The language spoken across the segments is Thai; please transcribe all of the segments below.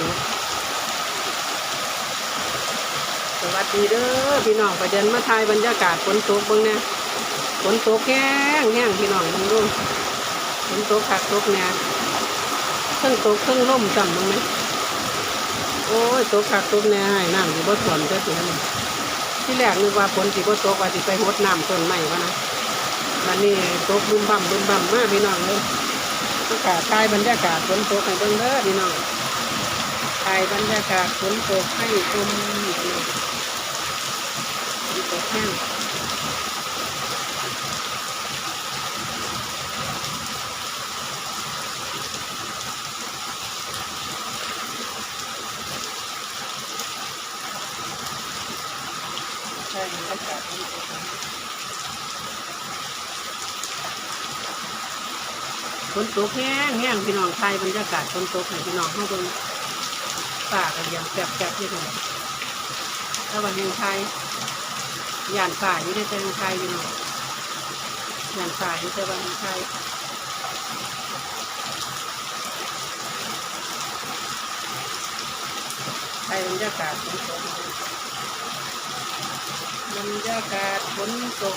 ตกสวัสดีเด้อพี่น้องไปเดินมาทายบรรยากาศฝนตกบิ่งเนี่ยฝนตกแห้งแห้งพี่น้องเบิ่งดูฝนตกคักตกเนี่ยเครื่องตกเครื่องล่มจำมึงไหมโอ้ยตกคักตกเนี่ยให้น้ำสิบ่ท่วมเด้อสินที่แรกนึกว่าฝนสิบ่ตกว่าสิไปหดน้ำต้นไม้วะนะวันนี้ตกบึมบั่มบึมบั่มมากพี่น้องเลยอากาศทายบรรยากาศฝนตกให้เบิ่งเด้อพี่น้อง ทายบรรยากาศฝนตกให้ชมอีกหน่อยฝนตกแห้งใช่บรรยากาศฝนตกแห้งฝนตกแห้งแห้งพี่น้องไทยบรรยากาศฝนตกให้พี่น้องเข้าเบิ่ง ปากันอย่างแซ่บๆที่สุดถ้าวันแห่งไทยย่านป่าอยู่ในแต่แห่งไทยพี่หน้องย่านป่าอยู่แต่วันแห่งไทยไทยบรรยากาศฝนตกบรรยากาศฝนตก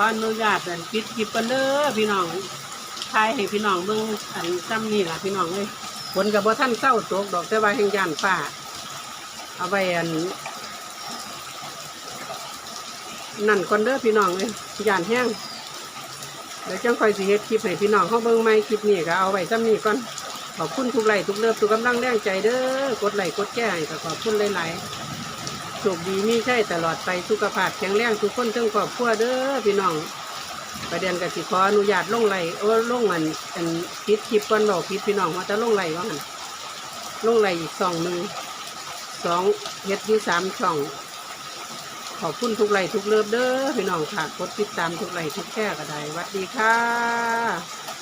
ออนุญาตอันปิดคลิปกันเด้อพี่น้องทายให้พี่น้องเบิ่งอันซ้ำนี่ล่ะพี่น้องเอ้ยฝนกับบ่ท่านเศร้าตกดอกแต่ว่าแห่งย่านฟ้า เอาไว้อันนั่นก่อนเด้อพี่น้องเอ้ยย่านแห้งเดี๋ยวจังคอยสิเฮ็ดคลิปให้พี่น้องเขาเบิ่งใหม่คลิปนี้ก็เอาไว้ซ้ำนี่ก่อนขอบคุณทุกไลค์ทุกเลิฟทุกกำลังแรงใจเด้อกดไลค์กดแชร์ให้ก็ขอบคุณหลายๆ โชคดีมีใช่ตลอดไปสุขภาพแข็งแรงทุกคนทั้งครอบครัวเด้อพี่น้อง ประเด็นกสิขออนุญาตลงไหลโอ้ลงอันอันพิดคลิปก่อนบอกพิดพี่น้องว่าจะลงไหลว่าหันลงไหลอีกสองหนึ่งสองเฮ็ดที่สามช่องขอบคุณทุกไหลทุกเลิฟเด้อพี่น้องค่ะกดติดตามทุกไหลทุกแค่ก็ได้วัดดีค่ะ